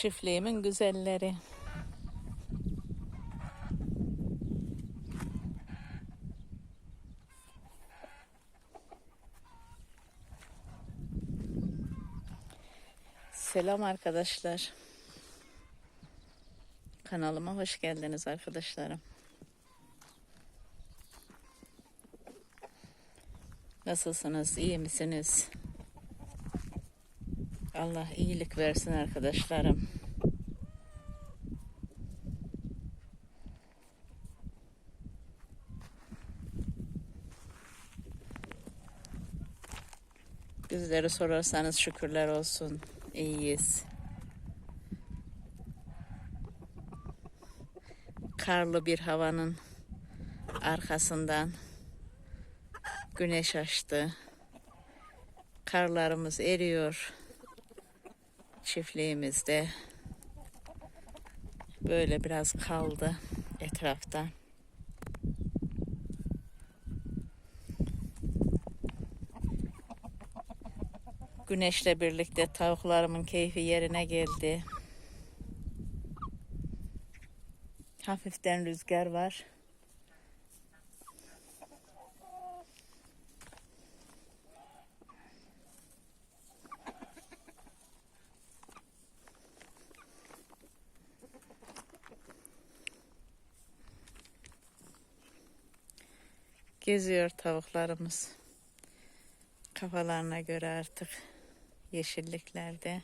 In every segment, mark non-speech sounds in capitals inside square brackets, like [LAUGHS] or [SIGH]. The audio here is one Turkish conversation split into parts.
Çiftliğimin güzelleri. Selam arkadaşlar. Kanalıma hoş geldiniz arkadaşlarım. Nasılsınız? İyi misiniz? Allah iyilik versin arkadaşlarım. Bizleri sorarsanız şükürler olsun. İyiyiz. Karlı bir havanın arkasından güneş açtı. Karlarımız eriyor çiftliğimizde. Böyle biraz kaldı etrafta. Güneşle birlikte tavuklarımın keyfi yerine geldi. Hafiften rüzgar var. Geziyor tavuklarımız. Kafalarına göre artık yeşilliklerde.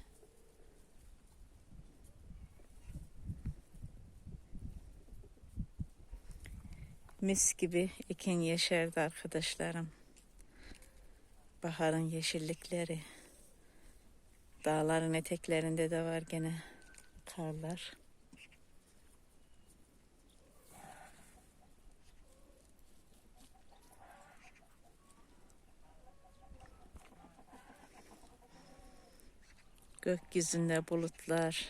Mis gibi ekin yeşerdi arkadaşlarım. Baharın yeşillikleri. Dağların eteklerinde de var gene karlar. Gökyüzünde bulutlar.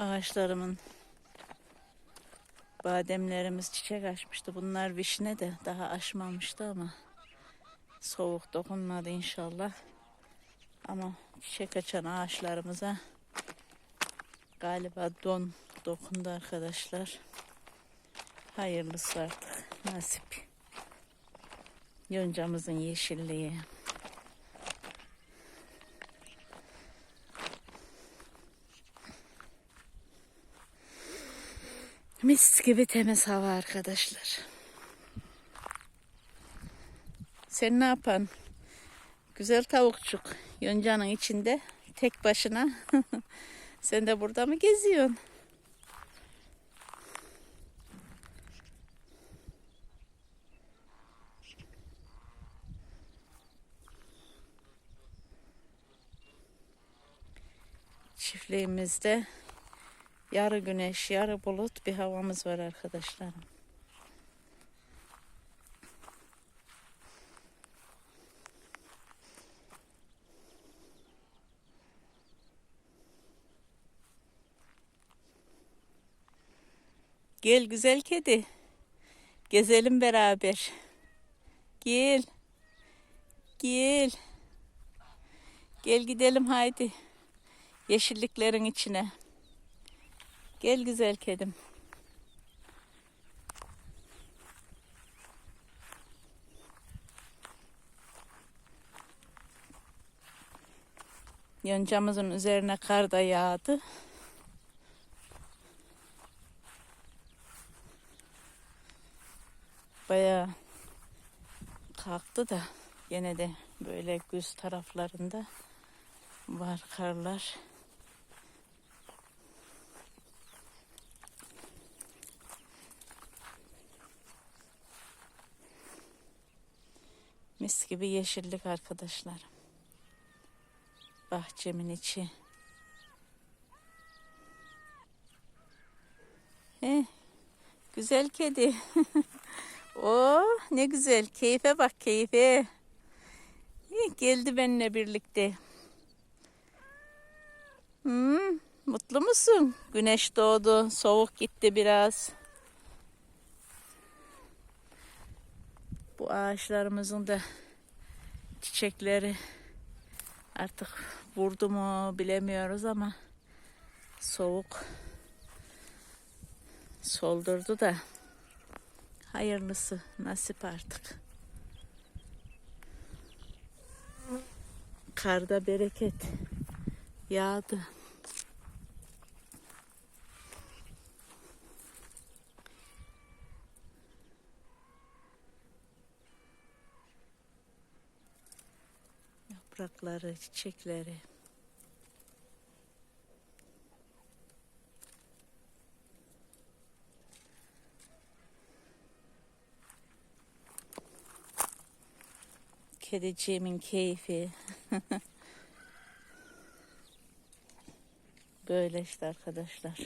Ağaçlarımın bademlerimiz çiçek açmıştı. Bunlar vişne de daha açmamıştı ama soğuk dokunmadı inşallah. Ama çiçek açan ağaçlarımıza galiba don dokundu arkadaşlar. Hayırlısı artık nasip. Yoncamızın yeşilliği. Mis gibi temiz hava arkadaşlar. Sen ne yapan? Güzel tavukçuk. Yoncanın içinde tek başına. [LAUGHS] Sen de burada mı geziyorsun? Çiftliğimizde yarı güneş, yarı bulut bir havamız var arkadaşlarım. Gel güzel kedi. Gezelim beraber. Gel. Gel. Gel gidelim haydi. Yeşilliklerin içine. Gel güzel kedim. Yoncamızın üzerine kar da yağdı. Bayağı kalktı da yine de böyle güz taraflarında var karlar. Mis gibi yeşillik arkadaşlar. Bahçemin içi. He, güzel kedi. [LAUGHS] oh ne güzel. Keyfe bak keyfe. İyi, geldi benimle birlikte. Hmm, mutlu musun? Güneş doğdu. Soğuk gitti biraz. Ağaçlarımızın da çiçekleri artık vurdu mu bilemiyoruz ama soğuk soldurdu da hayırlısı nasip artık. Karda bereket yağdı. Yaprakları, çiçekleri. Kediciğimin keyfi. [LAUGHS] Böyle işte arkadaşlar.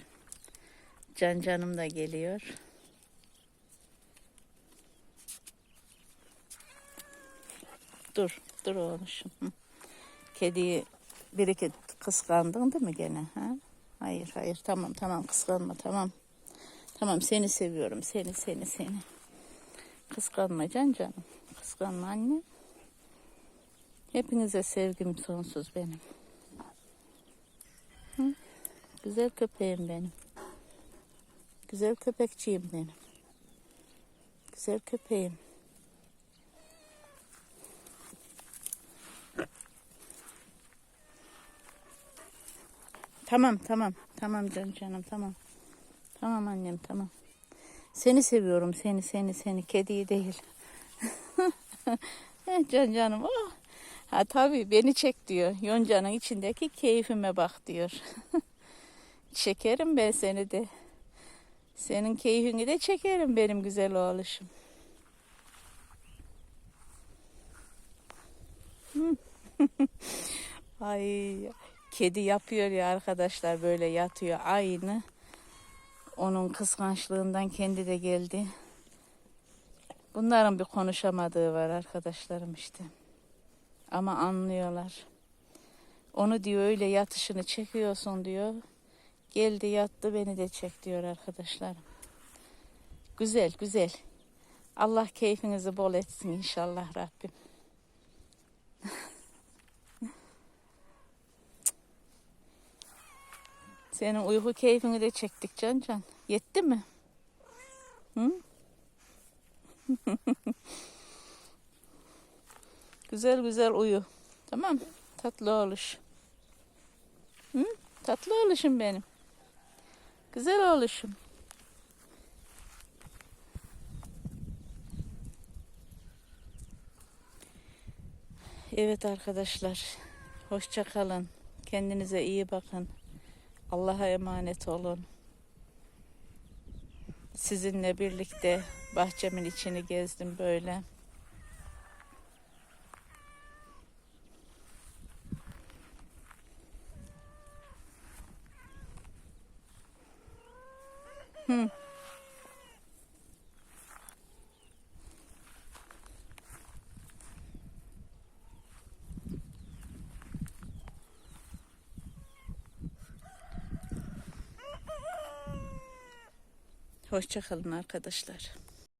Can canım da geliyor. Dur, dur oğluşum. [LAUGHS] Kediyi bir iki kıskandın değil mi gene? Ha? Hayır, hayır. Tamam, tamam. Kıskanma, tamam. Tamam, seni seviyorum. Seni, seni, seni. Kıskanma can canım. Kıskanma anne. Hepinize sevgim sonsuz benim. Hı? Güzel köpeğim benim. Güzel köpekçiyim benim. Güzel köpeğim. Tamam tamam. Tamam canım canım tamam. Tamam annem tamam. Seni seviyorum seni seni seni kediyi değil. [LAUGHS] Eh, Can canım oh. Ha tabii beni çek diyor. Yoncanın içindeki keyfime bak diyor. [LAUGHS] Çekerim ben seni de. Senin keyfini de çekerim benim güzel oğluşum. Hı. [LAUGHS] Ay kedi yapıyor ya arkadaşlar böyle yatıyor aynı. Onun kıskançlığından kendi de geldi. Bunların bir konuşamadığı var arkadaşlarım işte. Ama anlıyorlar. Onu diyor öyle yatışını çekiyorsun diyor. Geldi yattı beni de çek diyor arkadaşlarım. Güzel güzel. Allah keyfinizi bol etsin inşallah Rabbim. [LAUGHS] Senin uyku keyfini de çektik Can Can. Yetti mi? Hı? [LAUGHS] güzel güzel uyu. Tamam. Tatlı oluş. Hı? Tatlı oluşum benim. Güzel oluşum. Evet arkadaşlar. Hoşça kalın. Kendinize iyi bakın. Allah'a emanet olun. Sizinle birlikte bahçemin içini gezdim böyle. Hı. Hoşça kalın arkadaşlar.